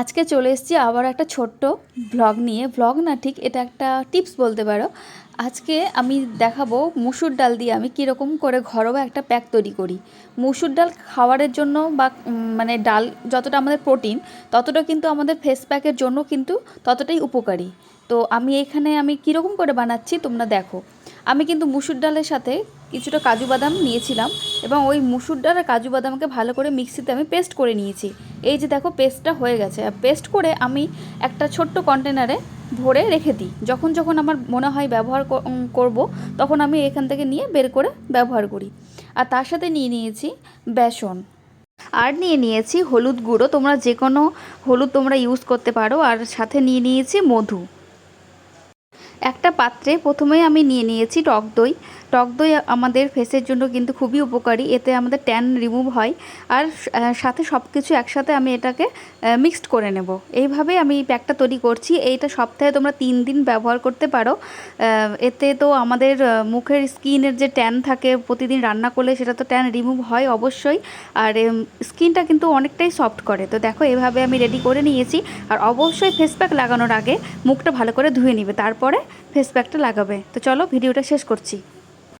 আজকে চলে এসেছি আবার একটা ছোট্ট ভ্লগ নিয়ে। ভ্লগ না ঠিক, এটা একটা টিপস বলতে পারো। আজকে আমি দেখাবো মুসুর ডাল দিয়ে আমি কীরকম করে ঘরোয়া একটা প্যাক তৈরি করি। মুসুর ডাল খাওয়ারের জন্য বা মানে ডাল যতটা আমাদের প্রোটিন ততটা কিন্তু আমাদের ফেস প্যাকের জন্য কিন্তু ততটাই উপকারী। তো আমি এখানে আমি কীরকম করে বানাচ্ছি তোমরা দেখো। আমি কিন্তু মুসুর ডালের সাথে কিছুটা কাজু বাদাম নিয়েছিলাম এবং ওই মুসুর ডাল আর কাজু বাদামকে ভালো করে মিক্সিতে আমি পেস্ট করে নিয়েছি। এই যে দেখো, পেস্টটা হয়ে গেছে। আর পেস্ট করে আমি একটা ছোট্ট কন্টেনারে ভরে রেখে দিই। যখন যখন আমার মনে হয় ব্যবহার করব, তখন আমি এখান থেকে নিয়ে বের করে ব্যবহার করি। আর তার সাথে নিয়ে নিয়েছি বেসন। আর নিয়ে নিয়েছি হলুদ গুঁড়ো। তোমরা যে কোনো হলুদ তোমরা ইউজ করতে পারো। আর সাথে নিয়ে নিয়েছি মধু। একটা পাত্রে প্রথমেই আমি নিয়ে নিয়েছি টক দই। টক দই আমাদের ফেসের জন্য কিন্তু খুবই উপকারী, এতে আমাদের ট্যান রিমুভ হয়। আর সাথে সব কিছু একসাথে আমি এটাকে মিক্সড করে নেব। এইভাবে আমি প্যাকটা তৈরি করছি। এইটা সপ্তাহে তোমরা তিন দিন ব্যবহার করতে পারো। এতে তো আমাদের মুখের স্কিনের যে ট্যান থাকে, প্রতিদিন রান্না করলে সেটা তো ট্যান রিমুভ হয় অবশ্যই। আর স্কিনটা কিন্তু অনেকটাই সফট করে। তো দেখো, এভাবে আমি রেডি করে নিয়েছি। আর অবশ্যই ফেস প্যাক লাগানোর আগে মুখটা ভালো করে ধুয়ে নিবে। তারপরে ফেস প্যাকটা লাগাবে। তো চলো ভিডিওটা শেষ করছি।